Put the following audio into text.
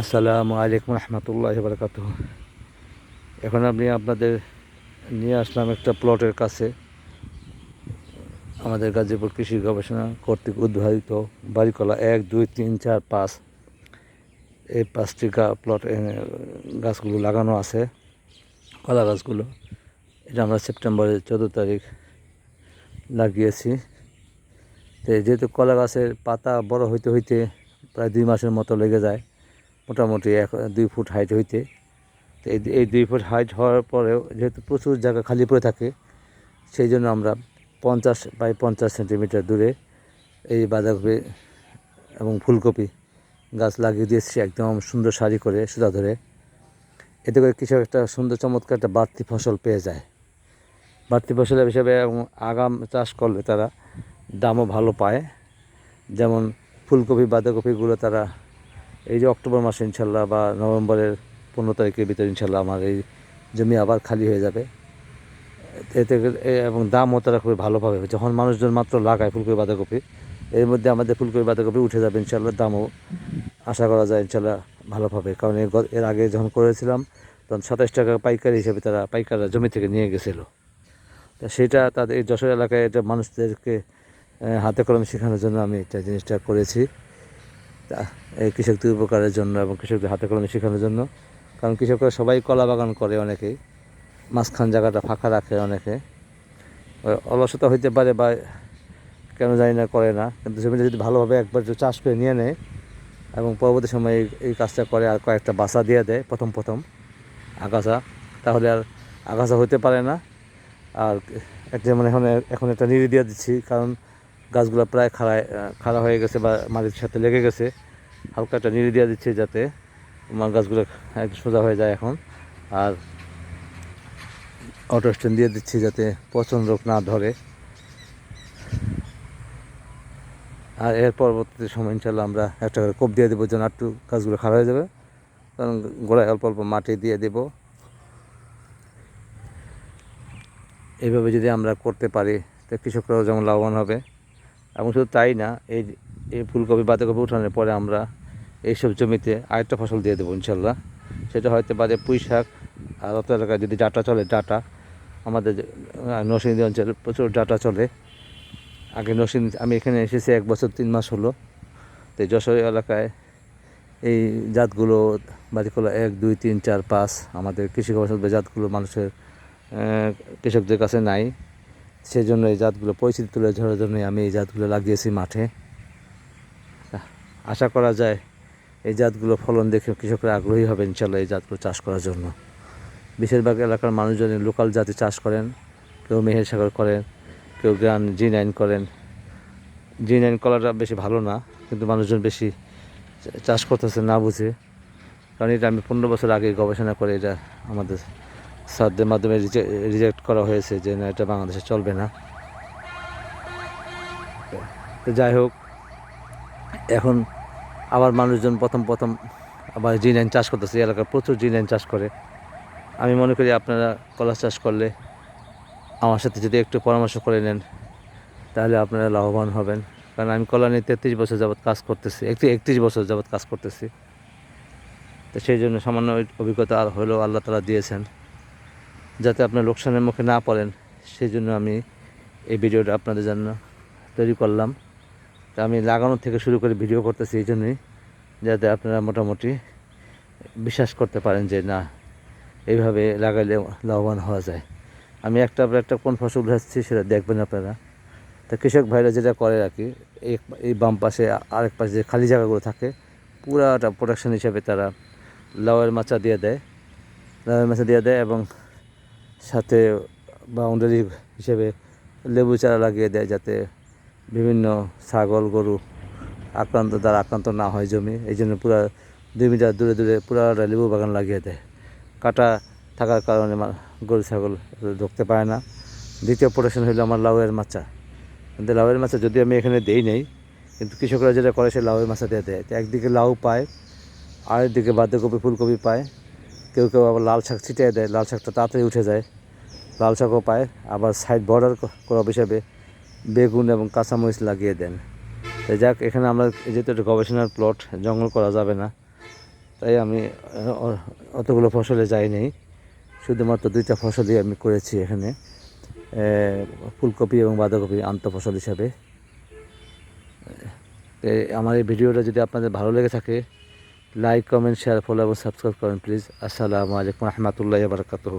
আসসালামু আলাইকুম রহমতুল্লাহ বারকাত এখন আমি আপনাদের নিয়ে আসলাম একটা প্লটের কাছে। আমাদের গাজীপুর কৃষি গবেষণা কর্তৃক উদ্ভাবিত বাড়িকলা এক, দুই, তিন, চার, পাঁচ। এই পাঁচটি প্লট গাছগুলো লাগানো আছে। কলা গাছগুলো, এটা আমরা সেপ্টেম্বরের চোদ্দ তারিখ লাগিয়েছি। তো যেহেতু কলা গাছের পাতা বড় হইতে হইতে প্রায় দুই মাসের মতো লেগে যায় মোটামুটি এক, দুই ফুট হাইট হইতে। তো এই এই দুই ফুট হাইট হওয়ার পরেও যেহেতু প্রচুর জায়গা খালি পড়ে থাকে, সেই জন্য আমরা পঞ্চাশ বাই পঞ্চাশ সেন্টিমিটার দূরে এই বাঁধাকপি এবং ফুলকপি গাছ লাগিয়ে দিয়েছি একদম সুন্দর সারি করে সুতা ধরে। এতে করে কৃষক একটা সুন্দর চমৎকার একটা বাড়তি ফসল পেয়ে যায়। বাড়তি ফসল হিসাবে এবং আগাম চাষ করলে তারা দামও ভালো পায়। যেমন ফুলকপি, বাঁধাকপিগুলো তারা এই যে অক্টোবর মাসে ইনশাল্লাহ বা নভেম্বরের পনেরো তারিখের ভিতরে ইনশাল্লাহ আমার এই জমি আবার খালি হয়ে যাবে। এতে এবং দামও তারা খুবই ভালোভাবে যখন মানুষজন মাত্র লাগায় ফুলকপি বাঁধাকপি, এর মধ্যে আমাদের ফুলকপি বাঁধাকপি উঠে যাবে ইনশাল্লাহ, দামও আশা করা যায় ইনশাল্লাহ ভালোভাবে। কারণ এর আগে যখন করেছিলাম, তখন সাতাশ টাকা পাইকারি হিসেবে তারা পাইকাররা জমি থেকে নিয়ে গেছিল। তা সেটা তাদের এই যশোর এলাকায় এটা মানুষদেরকে হাতে কলমে শেখানোর জন্য আমি এটা জিনিসটা করেছি। এই কৃষকদের উপকারের জন্য এবং কৃষকদের হাতে কলমে শেখানোর জন্য। কারণ কৃষকরা সবাই কলা বাগান করে অনেকেই, মাঝখান জায়গাটা ফাঁকা রাখে অনেকে। অলসতা হইতে পারে বা কেন জানি না, করে না। কিন্তু জমিটা যদি ভালোভাবে একবার চাষ করে নিয়ে নেয় এবং পরবর্তী সময়ে এই- কাজটা করে আর কয়েকটা বাসা দিয়ে দেয়, প্রথম প্রথম আগাছা, তাহলে আর আগাছা হইতে পারে না। আর একটা মানে এখন এখন একটা নিড়ি দিয়ে দিচ্ছি, কারণ গাছগুলো প্রায় খাড়ায় খাড়া হয়ে গেছে বা মাটির সাথে লেগে গেছে। হালকা একটা নিড়ি দিয়ে দিচ্ছে যাতে গাছগুলো একটু সোজা হয়ে যায় এখন। আর অটো স্ট্যান্ড দিয়ে দিচ্ছি যাতে পচন রোগ না ধরে। আর এর পরবর্তী সময় ইনশাল্লাহ আমরা একটা করে কোপ দিয়ে দেবো যেন একটু গাছগুলো খারাপ হয়ে যাবে। কারণ গোড়ায় অল্প অল্প মাটি দিয়ে দেবো। এইভাবে যদি আমরা করতে পারি, তো কৃষকরাও যেমন লাভবান হবে। এবং শুধু তাই না, এই এই ফুলকপি, বাঁধাকপি উঠানোর পরে আমরা এইসব জমিতে আরেকটা ফসল দিয়ে দেবো ইনশাল্লাহ। সেটা হয়তো পারে পুঁই শাক আর অত এলাকায় যদি ডাটা চলে, ডাটা, আমাদের নরসিংদী অঞ্চলে প্রচুর ডাটা চলে। আগে নরসিংদী, আমি এখানে এসেছি এক বছর, তিন মাস হলো। তো যশোর এলাকায় এই জাতগুলো বাড়িগুলো এক, দুই, তিন, চার, পাঁচ আমাদের কৃষি গবেষণা জাতগুলো মানুষের কৃষকদের কাছে নাই। সেই জন্য এই জাতগুলো পরিচিতি তুলে ধরার জন্যই আমি এই জাতগুলো লাগিয়েছি মাঠে। আশা করা যায় এই জাতগুলো ফলন দেখে কৃষকরা আগ্রহী হবে ইনশাল্লাহ এই জাতগুলো চাষ করার জন্য। বেশিরভাগ এলাকার মানুষজন লোকাল জাতি চাষ করেন, কেউ মেহের সাগর করেন, কেউ গ্রান জি নাইন করেন। জি নাইন কলাটা বেশি ভালো না, কিন্তু মানুষজন বেশি চাষ করতেছে না বুঝে। কারণ এটা আমি পনেরো বছর আগে গবেষণা করে এটা আমাদের স্যারদের মাধ্যমে রিজেক্ট করা হয়েছে যে না, এটা বাংলাদেশে চলবে না। তো যাই হোক, এখন আবার মানুষজন প্রথম প্রথম আবার জি নাইন চাষ করতেছে এলাকার প্রচুর জি নাইন চাষ করে। আমি মনে করি আপনারা কলা চাষ করলে আমার সাথে যদি একটু পরামর্শ করে নেন, তাহলে আপনারা লাভবান হবেন। কারণ আমি কলা নিয়ে তেত্রিশ বছর যাবৎ কাজ করতেছি একটি একত্রিশ বছর যাবৎ কাজ করতেছি। তো সেই জন্য সামান্য অভিজ্ঞতা আর হলেও আল্লাহ তালা দিয়েছেন। যাতে আপনার লোকসানের মুখে না পড়েন, সেই জন্য আমি এই ভিডিওটা আপনাদের জন্য তৈরি করলাম। তা আমি লাগানোর থেকে শুরু করে ভিডিও করতেছি এই জন্যই, যাতে আপনারা মোটামুটি বিশ্বাস করতে পারেন যে না, এইভাবে লাগাইলে লাভবান হওয়া যায়। আমি একটা পর একটা কোন ফসল উঠাচ্ছি সেটা দেখবেন আপনারা। তা কৃষক ভাইরা যেটা করে আর কি, এই এই বাম পাশে আরেক পাশে যে খালি জায়গাগুলো থাকে, পুরাটা প্রোডাকশন হিসাবে তারা লাউয়ের মাচা দিয়ে দেয়। লাউয়ের মাচা দিয়ে দেয় এবং সাথে বাউন্ডারি হিসেবে লেবু চারা লাগিয়ে দেয় যাতে বিভিন্ন ছাগল, গরু আক্রান্ত, দ্বারা আক্রান্ত না হয় জমি। এই জন্য পুরা দুই মিটার দূরে দূরে পুরাটা লেবু বাগান লাগিয়ে দেয়। কাটা থাকার কারণে গরু, ছাগল ঢুকতে পারে না। দ্বিতীয় প্রোডাকশন হলো আমার লাউয়ের মাচা। কিন্তু লাউয়ের মাচা যদি আমি এখানে দেই নেই, কিন্তু কৃষকরা যেটা করে সে লাউয়ের মাচা দিয়ে দেয়। একদিকে লাউ পায়, আরেকদিকে বাঁধাকপি, ফুলকপি পায়। কেউ কেউ আবার লাল শাক ছিটিয়ে দেয়। লাল শাকটা তাড়াতাড়ি উঠে যায়। লাল শাকও পায়, আবার সাইড বর্ডার ক্রপ হিসাবে বেগুন এবং কাঁচামরিচ লাগিয়ে দেন। তো যাক, এখানে আমরা যেহেতু একটা গবেষণার প্লট জঙ্গল করা যাবে না, তাই আমি অতগুলো ফসলে যাই যাইনি। শুধুমাত্র দুইটা ফসলই আমি করেছি এখানে। ফুলকপি এবং বাঁধাকপি আন্ত ফসল হিসাবে। আমার এই ভিডিওটা যদি আপনাদের ভালো লেগে থাকে লাইক কমেন্ট শেয়ার ফলো এবং সাবস্ক্রাইব করেন প্লিজ আসসালামু আলাইকুম রহমতুল্লাহ বারকাতুহ।